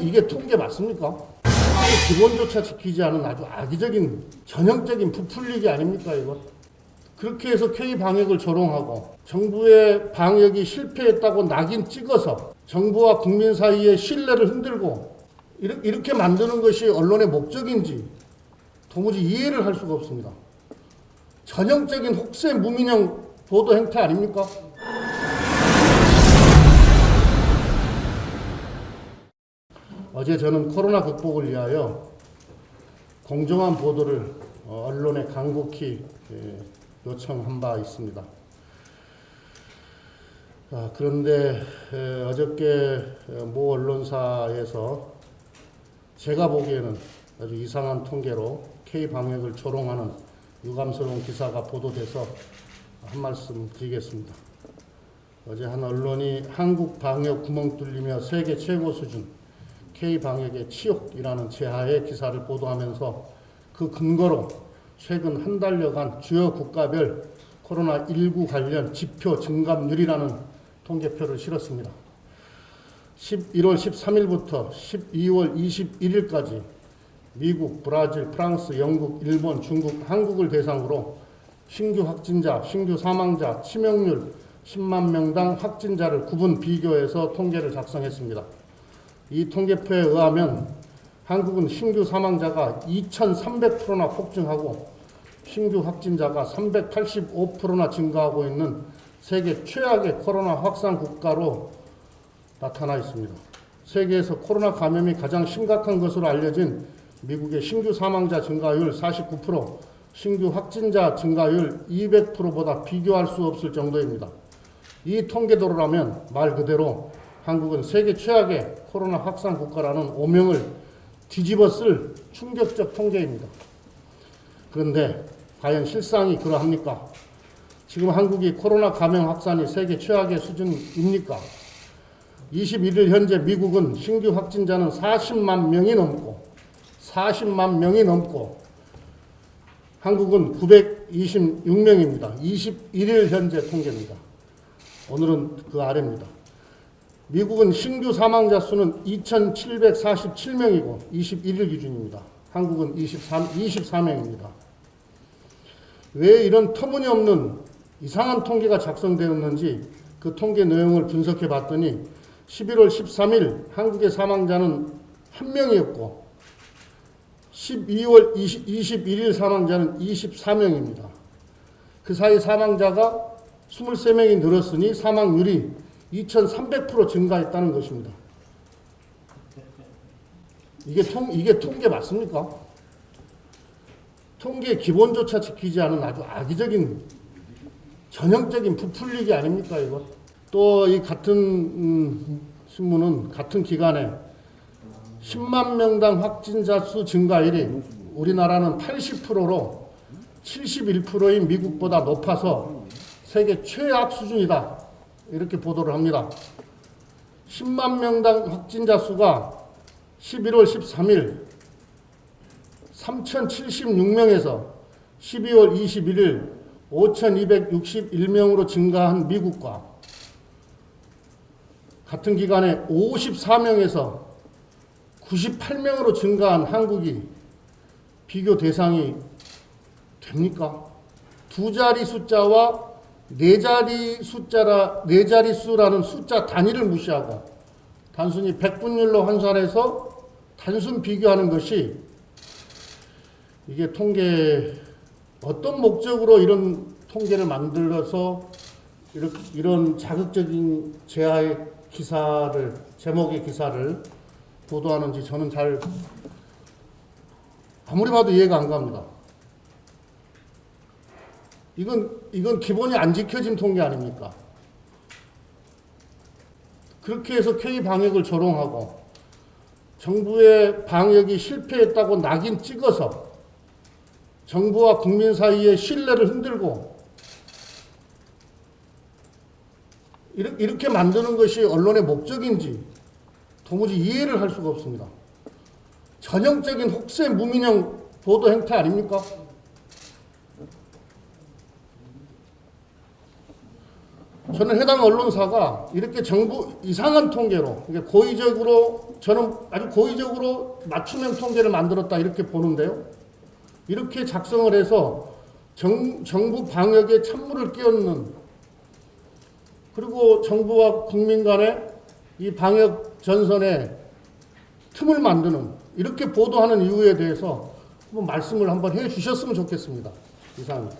이게 통계 맞습니까? 기본조차 지키지 않은 아주 악의적인 전형적인 부풀리기 아닙니까 이거? 그렇게 해서 K 방역을 조롱하고 정부의 방역이 실패했다고 낙인 찍어서 정부와 국민 사이의 신뢰를 흔들고 이렇- 이렇게 만드는 것이 언론의 목적인지 도무지 이해를 할 수가 없습니다. 전형적인 혹세 무민형 보도 행태 아닙니까? 어제 저는 코로나 극복을 위하여 공정한 보도를 어, 언론에 간곡히 예, 요청한 바 있습니다. 아, 그런데 에, 어저께 에, 모 언론사에서 제가 보기에는 아주 이상한 통계로 K 방역을 조롱하는 유감스러운 기사가 보도돼서 한 말씀 드리겠습니다. 어제 한 언론이 한국 방역 구멍 뚫리며 세계 최고 수준 K 방역의 치욕이라는 제하의 기사를 보도하면서 그 근거로 최근 한 달여간 주요 국가별 코로나19 관련 지표 증감률이라는 통계표를 실었습니다. 11월 13일부터 12월 21일까지 미국, 브라질, 프랑스, 영국, 일본, 중국, 한국을 대상으로 신규 확진자, 신규 사망자, 치명률 10만 명당 확진자를 구분 비교해서 통계를 작성했습니다. 이 통계표에 의하면 한국은 신규 사망자가 2,300%나 폭증하고 신규 확진자가 385%나 증가하고 있는 세계 최악의 코로나 확산 국가로 나타나 있습니다. 세계에서 코로나 감염이 가장 심각한 것으로 알려진 미국의 신규 사망자 증가율 49%, 신규 확진자 증가율 200%보다 비교할 수 없을 정도입니다. 이 통계도로라면 말 그대로 한국은 세계 최악의 코로나 확산 국가라는 오명을 뒤집어 쓸 충격적 통계입니다. 그런데 과연 실상이 그러합니까? 지금 한국이 코로나 감염 확산이 세계 최악의 수준입니까? 21일 현재 미국은 신규 확진자는 40만 명이 넘고 40만 명이 넘고 한국은 926명입니다. 21일 현재 통계입니다. 오늘은 그 아래입니다. 미국은 신규 사망자 수는 2,747명이고 21일 기준입니다. 한국은 23, 24명입니다. 왜 이런 터무니없는 이상한 통계가 작성되었는지 그 통계 내용을 분석해 봤더니 11월 13일 한국의 사망자는 한 명이었고 12월 20, 21일 사망자는 24명입니다. 그 사이 사망자가 23명이 늘었으니 사망률이 2,300% 증가했다는 것입니다. 이게 통, 이게 통계 맞습니까? 통계 기본조차 지키지 않은 아주 악의적인 전형적인 부풀리기 아닙니까 이거? 또 이 같은 음, 신문은 같은 기간에 10만 명당 확진자 수 증가율이 우리나라는 80%로 71%인 미국보다 높아서 세계 최악 수준이다. 이렇게 보도를 합니다. 10만 명당 확진자 수가 11월 13일 3,076명에서 12월 21일 5,261명으로 증가한 미국과 같은 기간에 54명에서 98명으로 증가한 한국이 비교 대상이 됩니까? 두 자리 숫자와 네 자리 숫자라 네 자리 수라는 숫자 단위를 무시하고 단순히 백분율로 환산해서 단순 비교하는 것이 이게 통계 어떤 목적으로 이런 통계를 만들어서 이렇게 이런 자극적인 제하의 기사를 제목의 기사를 보도하는지 저는 잘 아무리 봐도 이해가 안 갑니다. 이건 이건 기본이 안 지켜진 통계 아닙니까? 그렇게 해서 K 방역을 조롱하고 정부의 방역이 실패했다고 낙인 찍어서 정부와 국민 사이의 신뢰를 흔들고 이렇- 이렇게 만드는 것이 언론의 목적인지 도무지 이해를 할 수가 없습니다. 전형적인 혹세 무민형 보도 행태 아닙니까? 저는 해당 언론사가 이렇게 정부 이상한 통계로 고의적으로 저는 아주 고의적으로 맞춤형 통계를 만들었다 이렇게 보는데요. 이렇게 작성을 해서 정, 정부 방역에 찬물을 끼얹는 그리고 정부와 국민 간의 이 방역 전선에 틈을 만드는 이렇게 보도하는 이유에 대해서 한번 말씀을 한번 해 주셨으면 좋겠습니다. 이상입니다.